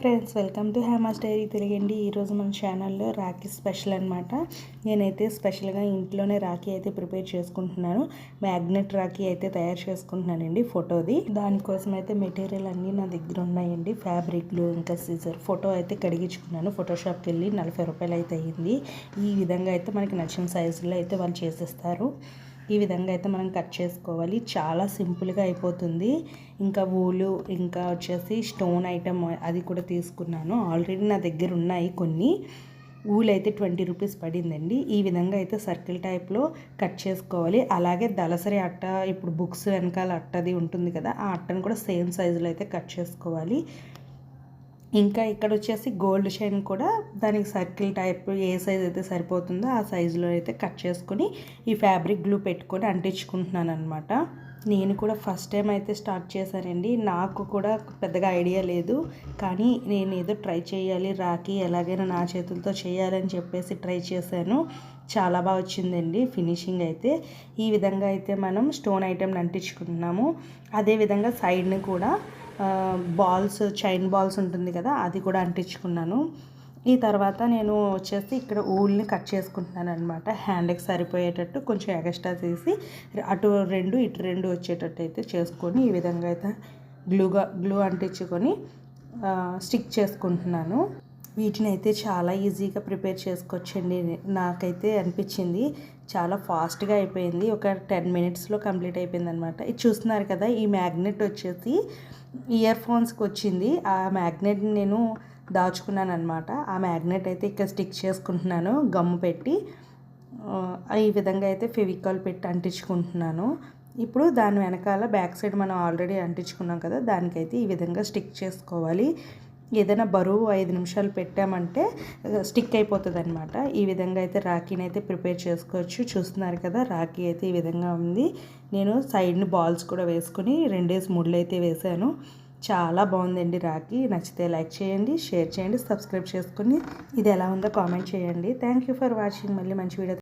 Friends welcome to హ్యామాస్ diary తిరిగండి. ఈరోజు మన ఛానల్లో రాఖీ స్పెషల్ అనమాట నేనైతే స్పెషల్గా ఇంట్లోనే రాఖీ అయితే ప్రిపేర్ చేసుకుంటున్నాను. మ్యాగ్నెట్ రాఖీ అయితే తయారు చేసుకుంటున్నానండి ఫోటోది. దానికోసం అయితే మెటీరియల్ అన్నీ నా దగ్గర ఉన్నాయండి. ఫ్యాబ్రిక్లు ఇంకా సీజర్ ఫోటో అయితే కడిగించుకున్నాను. ఫోటోషాప్కి వెళ్ళి నలభై రూపాయలు అయితే అయ్యింది. ఈ విధంగా అయితే మనకి నచ్చిన సైజులో అయితే వాళ్ళు చేసేస్తారు. ఈ విధంగా అయితే మనం కట్ చేసుకోవాలి. చాలా సింపుల్గా అయిపోతుంది. ఇంకా ఊలు ఇంకా వచ్చేసి స్టోన్ ఐటమ్ అది కూడా తీసుకున్నాను. ఆల్రెడీ నా దగ్గర ఉన్నాయి కొన్ని. ఊలు అయితే ట్వంటీ రూపీస్ పడిందండి. ఈ విధంగా అయితే సర్కిల్ టైప్లో కట్ చేసుకోవాలి. అలాగే దళసరి అట్ట ఇప్పుడు బుక్స్ వెనకాల అట్టది ఉంటుంది కదా ఆ అట్టను కూడా సేమ్ సైజులో అయితే కట్ చేసుకోవాలి. ఇంకా ఇక్కడ వచ్చేసి గోల్డ్ చైన్ కూడా దానికి సర్కిల్ టైప్ ఏ సైజ్ అయితే సరిపోతుందో ఆ సైజులో అయితే కట్ చేసుకొని ఈ ఫ్యాబ్రిక్ గ్లూ పెట్టుకొని అంటించుకుంటున్నాను అనమాట నేను కూడా ఫస్ట్ టైం అయితే స్టార్ట్ చేశానండి. నాకు కూడా పెద్దగా ఐడియా లేదు. కానీ నేను ఏదో ట్రై చేయాలి రాకి ఎలాగైనా నా చేతులతో చేయాలని చెప్పేసి ట్రై చేశాను. చాలా బాగా వచ్చిందండి ఫినిషింగ్ అయితే. ఈ విధంగా అయితే మనం స్టోన్ ఐటెంని అంటించుకుంటున్నాము. అదేవిధంగా సైడ్ని కూడా బాల్స్ చైన్ బాల్స్ ఉంటుంది కదా అది కూడా అంటించుకున్నాను. ఈ తర్వాత నేను వచ్చేసి ఇక్కడ ఊల్ని కట్ చేసుకుంటున్నాను అనమాట హ్యాండ్కి సరిపోయేటట్టు కొంచెం ఎగస్ట్రా తీసి అటు రెండు ఇటు రెండు వచ్చేటట్టు అయితే చేసుకొని ఈ విధంగా అయితే గ్లూగా గ్లూ అంటించుకొని స్టిక్ చేసుకుంటున్నాను. వీటిని అయితే చాలా ఈజీగా ప్రిపేర్ చేసుకోవచ్చండి. నాకైతే అనిపించింది. చాలా ఫాస్ట్గా అయిపోయింది. ఒక టెన్ మినిట్స్లో కంప్లీట్ అయిపోయింది అనమాట ఇది చూస్తున్నారు కదా ఈ మ్యాగ్నెట్ వచ్చేసి ఇయర్ ఫోన్స్కి వచ్చింది. ఆ మ్యాగ్నెట్ని నేను దాచుకున్నాను అనమాట ఆ మ్యాగ్నెట్ అయితే ఇక్కడ స్టిక్ చేసుకుంటున్నాను. గమ్ము పెట్టి ఈ విధంగా అయితే ఫెవికాల్ పెట్టి అంటించుకుంటున్నాను. ఇప్పుడు దాని వెనకాల బ్యాక్ సైడ్ మనం ఆల్రెడీ అంటించుకున్నాం కదా దానికైతే ఈ విధంగా స్టిక్ చేసుకోవాలి. ఏదైనా బరువు ఐదు నిమిషాలు పెట్టామంటే స్టిక్ అయిపోతుంది అనమాట ఈ విధంగా అయితే రాఖీని అయితే ప్రిపేర్ చేసుకోవచ్చు. చూస్తున్నారు కదా రాఖీ అయితే ఈ విధంగా ఉంది. నేను సైడ్ని బాల్స్ కూడా వేసుకుని రెండేసి ముళ్ళు అయితే వేసాను. చాలా బాగుందండి రాఖీ. నచ్చితే లైక్ చేయండి షేర్ చేయండి సబ్స్క్రైబ్ చేసుకుని ఇది ఎలా ఉందో కామెంట్ చేయండి. Thank you for watching. మళ్ళీ మంచి వీడియో